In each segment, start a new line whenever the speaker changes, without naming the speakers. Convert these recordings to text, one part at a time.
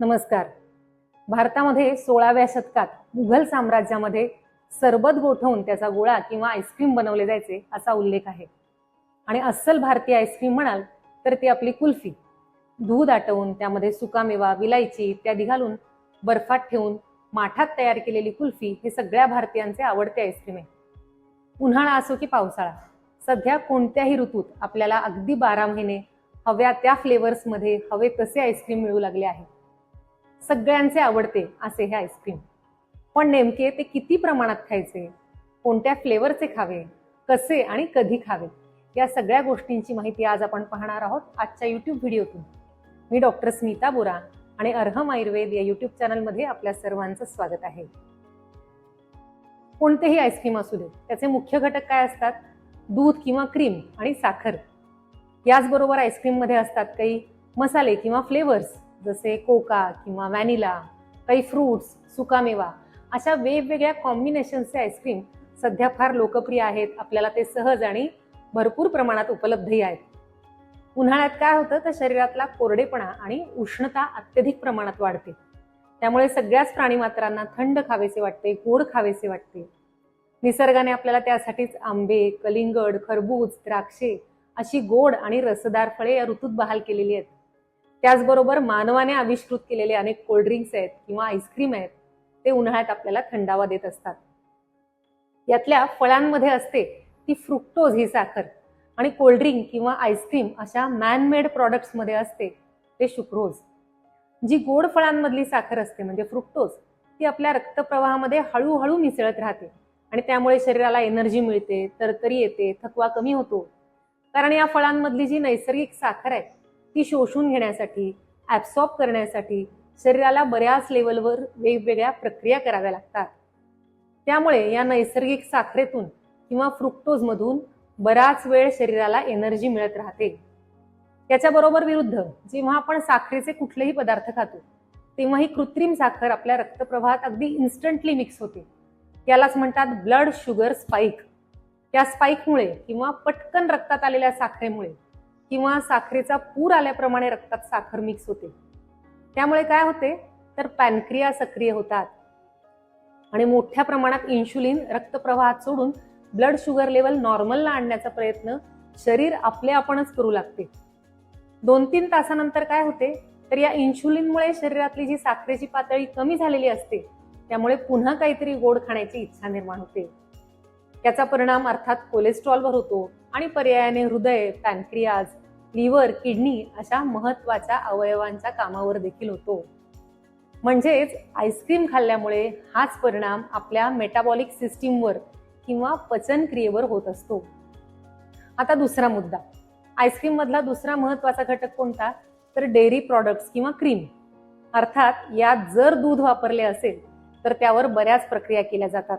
नमस्कार. भारतामध्ये सोळाव्या शतकात मुघल साम्राज्यामध्ये सरबत गोठवून त्याचा गोळा किंवा आईस्क्रीम बनवले जायचे असा उल्लेख आहे. आणि अस्सल भारतीय आईस्क्रीम म्हणाल तर ती आपली कुल्फी. दूध आटवून त्यामध्ये सुकामेवा विलायची इत्यादी घालून बर्फात ठेवून माठात तयार केलेली कुल्फी हे सगळ्या भारतीयांचे आवडते आईस्क्रीम आहे. उन्हाळा असो की पावसाळा सध्या कोणत्याही ऋतूत आपल्याला अगदी बारा महिने हव्या त्या फ्लेवर्समध्ये हवे तसे आईस्क्रीम मिळू लागले आहे. सगळ्यांचे आवडते असे हे आईस्क्रीम. पण नेमके ते किती प्रमाणात खायचे कोणत्या फ्लेवरचे खावे कसे आणि कधी खावे या सगळ्या गोष्टींची माहिती आज आपण पाहणार आहोत आजच्या युट्यूब व्हिडिओतून. मी डॉक्टर स्मिता बोरा आणि अर्हम आयुर्वेद या युट्यूब चॅनलमध्ये आपल्या सर्वांचं स्वागत आहे. कोणतेही आईस्क्रीम असू दे त्याचे मुख्य घटक काय असतात? दूध किंवा क्रीम आणि साखर. याचबरोबर आईस्क्रीममध्ये असतात काही मसाले किंवा फ्लेवर्स. जसे कोका किंवा व्हॅनिला काही फ्रूट्स सुकामेवा अशा वेगवेगळ्या कॉम्बिनेशनचे आईस्क्रीम सध्या फार लोकप्रिय आहेत. आपल्याला ते सहज आणि भरपूर प्रमाणात उपलब्धही आहेत. उन्हाळ्यात काय होतं? तर शरीरातला कोरडेपणा आणि उष्णता अत्यधिक प्रमाणात वाढते. त्यामुळे सगळ्याच प्राणीमात्रांना थंड खावेसे वाटते गोड खावेसे वाटते. निसर्गाने आपल्याला त्यासाठीच आंबे कलिंगड खरबूज द्राक्षे अशी गोड आणि रसदार फळे या ऋतूत बहाल केलेली आहेत. त्याचबरोबर मानवाने आविष्कृत केलेले अनेक कोल्ड्रिंक्स आहेत किंवा आईस्क्रीम आहेत ते उन्हाळ्यात आपल्याला थंडावा देत असतात. यातल्या फळांमध्ये असते ती फ्रुक्टोज ही साखर. आणि कोल्ड्रिंक किंवा आईस्क्रीम अशा मॅनमेड प्रॉडक्ट्समध्ये असते ते शुक्रोज जी गोड फळांमधली साखर असते म्हणजे फ्रुक्टोज ती आपल्या रक्तप्रवाहामध्ये हळूहळू मिसळत राहते. आणि त्यामुळे शरीराला एनर्जी मिळते तरतरी येते थकवा कमी होतो. कारण या फळांमधली जी नैसर्गिक साखर आहे ती शोषून घेण्यासाठी ॲब्सॉर्ब करण्यासाठी शरीराला बऱ्याच लेवलवर वेगवेगळ्या प्रक्रिया कराव्या लागतात. त्यामुळे या नैसर्गिक साखरेतून किंवा फ्रुक्टोजमधून बराच वेळ शरीराला एनर्जी मिळत राहते. त्याच्याबरोबर विरुद्ध जेव्हा आपण साखरेचे कुठलेही पदार्थ खातो तेव्हा ही कृत्रिम साखर आपल्या रक्तप्रवाहात अगदी इन्स्टंटली मिक्स होते. यालाच म्हणतात ब्लड शुगर स्पाईक त्या स्पाइकमुळे किंवा पटकन रक्तात आलेल्या साखरेमुळे किंवा साखरेचा पूर आल्याप्रमाणे रक्तात साखर मिक्स होते. त्यामुळे काय होते? तर पॅनक्रिया सक्रिय होतात. आणि मोठ्या प्रमाणात इन्शुलिन रक्तप्रवाहात सोडून ब्लड शुगर लेवल नॉर्मलला आणण्याचा प्रयत्न शरीर आपले आपणच करू लागते. दोन तीन तासानंतर काय होते? तर या इन्शुलिनमुळे शरीरातली जी साखरेची पातळी कमी झालेली असते त्यामुळे पुन्हा काहीतरी गोड खाण्याची इच्छा निर्माण होते. याचा परिणाम अर्थात कोलेस्ट्रॉलवर होतो आणि पर्यायाने हृदय पॅनक्रियाज लिव्हर किडनी अशा महत्त्वाच्या अवयवांच्या कामावर देखील होतो. म्हणजेच आईस्क्रीम खाल्ल्यामुळे हाच परिणाम आपल्या मेटाबॉलिक सिस्टीमवर किंवा पचनक्रियेवर होत असतो. आता दुसरा मुद्दा. आईस्क्रीम मधला दुसरा महत्त्वाचा घटक कोणता? तर डेअरी प्रॉडक्ट्स किंवा क्रीम. अर्थात यात जर दूध वापरले असेल तर त्यावर बऱ्याच प्रक्रिया केल्या जातात.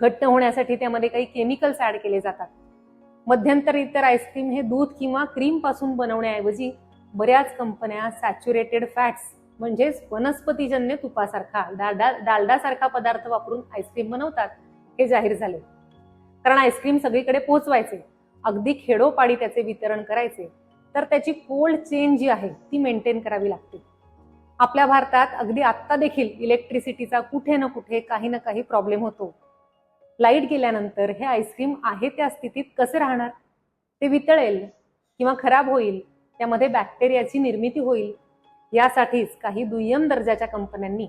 घट्ट होण्यासाठी त्यामध्ये काही केमिकल्स ऍड केले जातात. मध्यंतरी तर आईस्क्रीम हे दूध किंवा क्रीमपासून बनवण्याऐवजी बऱ्याच कंपन्या सॅच्युरेटेड फॅट्स म्हणजेच वनस्पतीजन्य तुपासारखा डालडा डालडासारखा पदार्थ वापरून आईस्क्रीम बनवतात हे जाहीर झाले. कारण आईस्क्रीम सगळीकडे पोहोचवायचे अगदी खेडोपाडी त्याचे वितरण करायचे तर त्याची कोल्ड चेन जी आहे ती मेंटेन करावी लागते. आपल्या भारतात अगदी आत्ता देखील इलेक्ट्रिसिटीचा कुठे ना कुठे काही ना काही प्रॉब्लेम होतो. लाइट गेल्यानंतर हे आईस्क्रीम आहे त्या स्थितीत कसे राहणार? ते वितळेल किंवा खराब होईल त्यामध्ये बॅक्टेरियाची निर्मिती होईल. यासाठीच काही दुय्यम दर्जाच्या कंपन्यांनी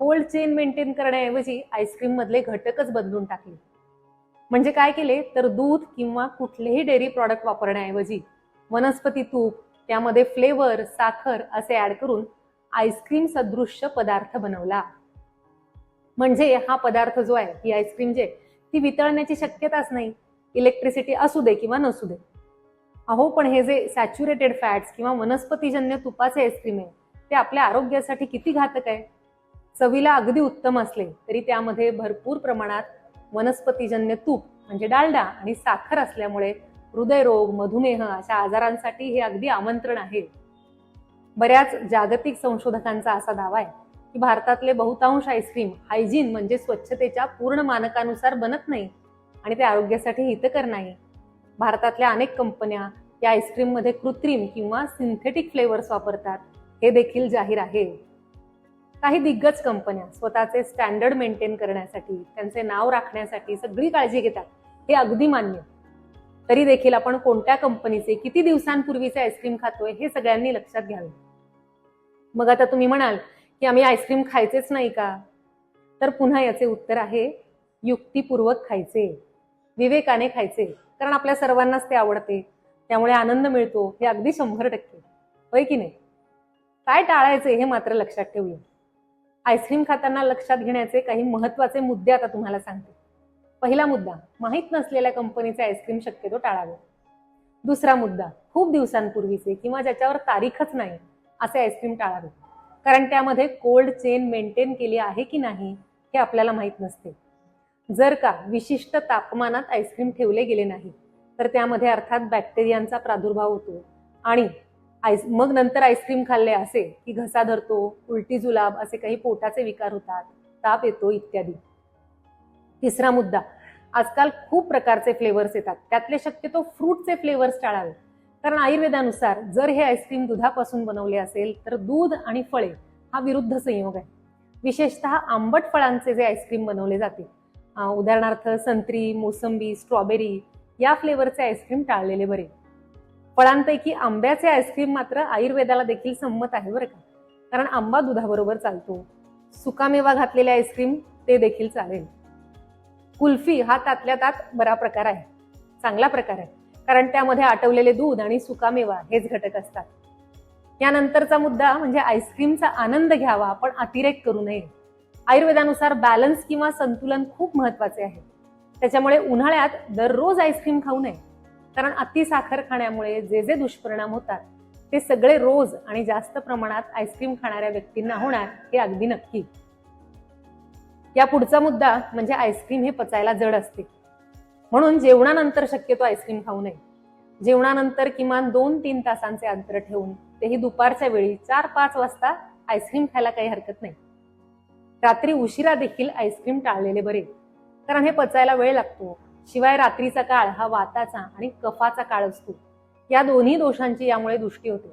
कोल्ड चेन मेंटेन करण्याऐवजी आईस्क्रीम मधले घटकच बदलून टाकले. म्हणजे काय केले? तर दूध किंवा कुठलेही डेअरी प्रॉडक्ट वापरण्याऐवजी वनस्पती तूप त्यामध्ये फ्लेवर साखर असे ऍड करून आईस्क्रीम सदृश्य पदार्थ बनवला. म्हणजे हा पदार्थ जो आहे ही आईस्क्रीम जे ती वितळण्याची शक्यताच नाही. इलेक्ट्रिसिटी असू दे किंवा नसू दे. अहो पण हे जे सॅच्युरेटेड फॅट्स किंवा वनस्पतीजन्य तुपाचे आईस्क्रीम आहे ते आपल्या आरोग्यासाठी किती घातक आहे? चवीला अगदी उत्तम असले तरी त्यामध्ये भरपूर प्रमाणात वनस्पतीजन्य तूप म्हणजे डालडा आणि साखर असल्यामुळे हृदयरोग मधुमेह अशा आजारांसाठी हे अगदी आमंत्रण आहे. बऱ्याच जागतिक संशोधकांचा असा दावा आहे. की भारतातले बहुतांश आईस्क्रीम हायजीन म्हणजे स्वच्छतेच्या पूर्ण मानकानुसार बनत नाही आणि ते आरोग्यासाठी हितकर नाही. भारतातल्या अनेक कंपन्या या आईस्क्रीममध्ये कृत्रिम किंवा सिंथेटिक फ्लेवर्स वापरतात. हे देखील जाहीर आहे. काही दिग्गज कंपन्या स्वतःचे स्टँडर्ड मेंटेन करण्यासाठी त्यांचे नाव राखण्यासाठी सगळी काळजी घेतात. हे अगदी मान्य. तरी देखील आपण कोणत्या कंपनीचे किती दिवसांपूर्वीचे आईस्क्रीम खातोय हे सगळ्यांनी लक्षात घ्यावे. मग आता तुम्ही म्हणाल की आम्ही आईस्क्रीम खायचेच नाही का? तर पुन्हा याचे उत्तर आहे युक्तिपूर्वक खायचे. विवेकाने खायचे. कारण आपल्या सर्वांनाच ते आवडते. त्यामुळे आनंद मिळतो हे अगदी शंभर टक्के. होय की नाही? काय टाळायचे हे मात्र लक्षात ठेवूया. आईस्क्रीम खाताना लक्षात घेण्याचे काही महत्त्वाचे मुद्दे आता तुम्हाला सांगते. पहिला मुद्दा माहीत नसलेल्या कंपनीचे आईस्क्रीम शक्यतो टाळावे. दुसरा मुद्दा खूप दिवसांपूर्वीचे किंवा ज्याच्यावर तारीखच नाही असे आईस्क्रीम टाळावे. कारण त्यामध्ये कोल्ड चेन मेंटेन केली आहे की नाही हे आपल्याला माहीत नसते. जर का विशिष्ट तापमानात आईस्क्रीम ठेवले गेले नाही तर त्यामध्ये अर्थात बॅक्टेरियांचा प्रादुर्भाव होतो. आणि आईस मग नंतर आईस्क्रीम खाल्ले असे की घसा धरतो उलटी जुलाब असे काही पोटाचे विकार होतात ताप येतो इत्यादी. तिसरा मुद्दा आजकाल खूप प्रकारचे फ्लेवर्स येतात. त्यातले शक्यतो फ्रूटचे फ्लेवर्स टाळावे. कारण आयुर्वेदानुसार जर हे आईस्क्रीम दुधापासून बनवले असेल तर दूध आणि फळे हा विरुद्ध संयोग आहे. विशेषतः आंबट फळांचे जे आईस्क्रीम बनवले जाते उदाहरणार्थ संत्री मोसंबी स्ट्रॉबेरी या फ्लेवरचे आईस्क्रीम टाळलेले बरे. फळांपैकी आंब्याचे आईस्क्रीम मात्र आयुर्वेदाला देखील संमत आहे बरं का? कारण आंबा दुधाबरोबर चालतो. सुकामेवा घातलेले आईस्क्रीम ते देखील चालेल. कुल्फी हा त्यातल्या त्यात बरा प्रकार आहे. चांगला प्रकार आहे. कारण त्यामध्ये आटवलेले दूध आणि सुकामेवा हेच घटक असतात. यानंतरचा मुद्दा म्हणजे आईस्क्रीमचा आनंद घ्यावा पण अतिरेक करू नये. आयुर्वेदानुसार बॅलन्स किंवा संतुलन खूप महत्त्वाचे आहे. त्याच्यामुळे उन्हाळ्यात दररोज आईस्क्रीम खाऊ नये. कारण अति साखर खाण्यामुळे जे जे दुष्परिणाम होतात ते सगळे रोज आणि जास्त प्रमाणात आईस्क्रीम खाणाऱ्या व्यक्तींना होणार हे अगदी नक्की. या पुढचा मुद्दा म्हणजे आईस्क्रीम हे पचायला जड असते. म्हणून जेवणानंतर शक्यतो आईस्क्रीम खाऊ नये. जेवणानंतर किमान दोन तीन तासांचे अंतर ठेवून तेही दुपारच्या वेळी चार पाच वाजता आईस्क्रीम खायला काही हरकत नाही. रात्री उशिरा देखील आईस्क्रीम टाळलेले बरे. कारण हे पचायला वेळ लागतो. शिवाय रात्रीचा काळ हा वाताचा आणि कफाचा काळ असतो. या दोन्ही दोषांची यामुळे दृष्टी होते.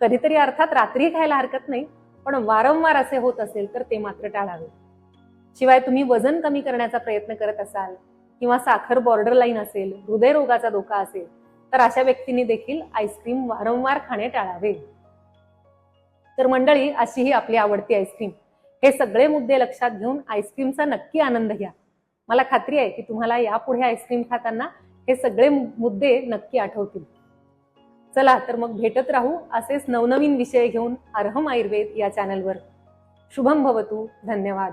कधीतरी अर्थात रात्री खायला हरकत नाही पण वारंवार असे होत असेल तर ते मात्र टाळावे. शिवाय तुम्ही वजन कमी करण्याचा प्रयत्न करत असाल किंवा साखर बॉर्डर लाईन असेल हृदयरोगाचा धोका असेल तर अशा व्यक्तींनी देखील आईस्क्रीम वारंवार खाणे टाळावे. तर मंडळी अशी ही आपली आवडती आईस्क्रीम हे सगळे मुद्दे लक्षात घेऊन आईस्क्रीमचा नक्की आनंद घ्या. मला खात्री आहे की तुम्हाला यापुढे आईस्क्रीम खाताना हे सगळे मुद्दे नक्की आठवतील. चला तर मग भेटत राहू असेच नवनवीन विषय घेऊन अर्हम आयुर्वेद या चॅनलवर शुभम भवतू. धन्यवाद.